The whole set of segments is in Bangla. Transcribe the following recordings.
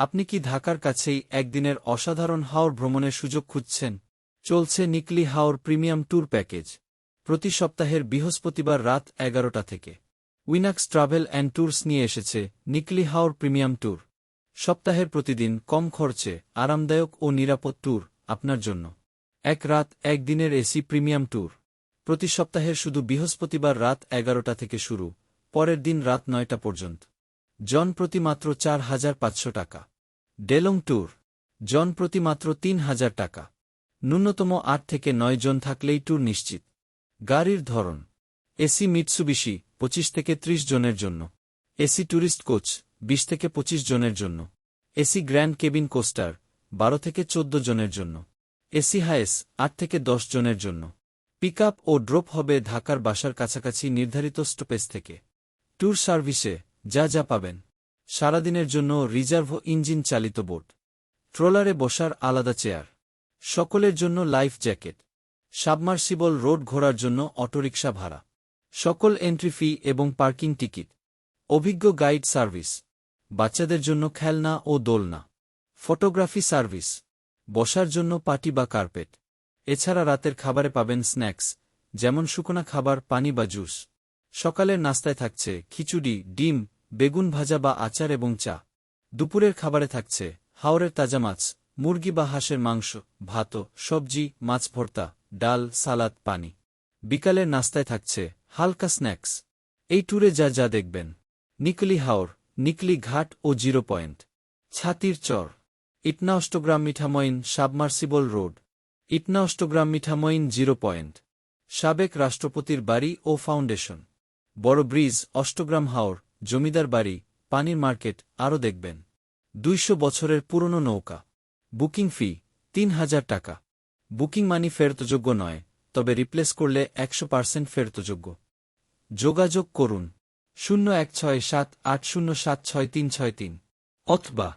আপনি কি ঢাকার কাছেই একদিনের অসাধারণ হাওর ভ্রমণের সুযোগ খুঁজছেন? চলছে নিকলি হাওর প্রিমিয়াম ট্যুর প্যাকেজ। প্রতি সপ্তাহের বৃহস্পতিবার রাত এগারোটা থেকে। উইনাক্স ট্রাভেল অ্যান্ড ট্যুরস নিয়ে এসেছে নিকলি হাওর প্রিমিয়াম ট্যুর। সপ্তাহের প্রতিদিন কম খরচে, আরামদায়ক ও নিরাপদ ট্যুর আপনার জন্য। এক রাত একদিনের এসি প্রিমিয়াম ট্যুর। প্রতি সপ্তাহের শুধু বৃহস্পতিবার রাত এগারোটা থেকে শুরু, পরের দিন রাত নয়টা পর্যন্ত। জন প্রতি মাত্র চার হাজার পাঁচশো টাকা। ডেলং ট্যুর জন প্রতি মাত্র তিন হাজার টাকা। ন্যূনতম আট থেকে নয় জন থাকলেই ট্যুর নিশ্চিত। গাড়ির ধরন, এসি মিটসুবিশি পঁচিশ থেকে ত্রিশ জনের জন্য। এসি ট্যুরিস্ট কোচ বিশ থেকে পঁচিশ জনের জন্য। এসি গ্র্যান্ড কেবিন কোস্টার বারো থেকে চোদ্দ জনের জন্য। এসি হায়েস আট থেকে দশ জনের জন্য। পিক ও ড্রপ হবে ঢাকার বাসার কাছাকাছি নির্ধারিত স্টপেজ থেকে। ট্যুর সার্ভিসে যা যা পাবেন। সারাদিনের জন্য রিজার্ভ ইঞ্জিন চালিত বোট, ট্রোলারে বসার আলাদা চেয়ার, সকলের জন্য লাইফ জ্যাকেট, সাবমার্সিবল রোড ঘোরার জন্য অটোরিকশা ভাড়া, সকল এন্ট্রি ফি এবং পার্কিং টিকিট, অভিজ্ঞ গাইড সার্ভিস, বাচ্চাদের জন্য খেলনা ও দোলনা, ফটোগ্রাফি সার্ভিস, বসার জন্য পাটি বা কার্পেট। এছাড়া রাতের খাবারে পাবেন স্ন্যাক্স, যেমন শুকনা খাবার, পানি বা জুস। সকালের নাস্তায় থাকছে খিচুড়ি, ডিম বেগুন ভাজা বা আচার এবং চা। দুপুরের খাবারে থাকছে হাওরের তাজা মাছ, মুরগি বা হাঁসের মাংস, ভাত সবজি, মাছ ভর্তা, ডাল, সালাদ, পানি। বিকালের নাস্তায় থাকছে হালকা স্ন্যাক্স। এই ট্যুরে যা যা দেখবেন। নিকলি হাওর, নিকলি ঘাট ও zero point. Chhatir Char. Itna Austagram Mithamoin submersible road. Itna Austagram Mithamoin zero point. সাবেক রাষ্ট্রপতির বাড়ি ও ফাউন্ডেশন। বড় ব্রিজ অষ্টগ্রাম হাওর জমিদার বাড়ি, পানির মার্কেট, আরও দেখবেন। দুইশো বছরের পুরনো নৌকা। বুকিং ফি, তিন হাজার টাকা। বুকিং মানি ফেরতযোগ্য নয়, তবে রিপ্লেস করলে একশো পার্সেন্ট ফেরতযোগ্য। যোগাযোগ করুন। শূন্য এক ছয় সাত আট শূন্য সাত ছয় তিন ছয় তিন। অথবা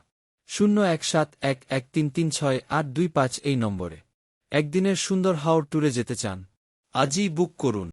শূন্য এক সাত এক এক তিন তিন ছয় আট দুই পাঁচ এই নম্বরে। একদিনের সুন্দর হাওর ট্যুরে যেতে চান। আজই বুক করুন।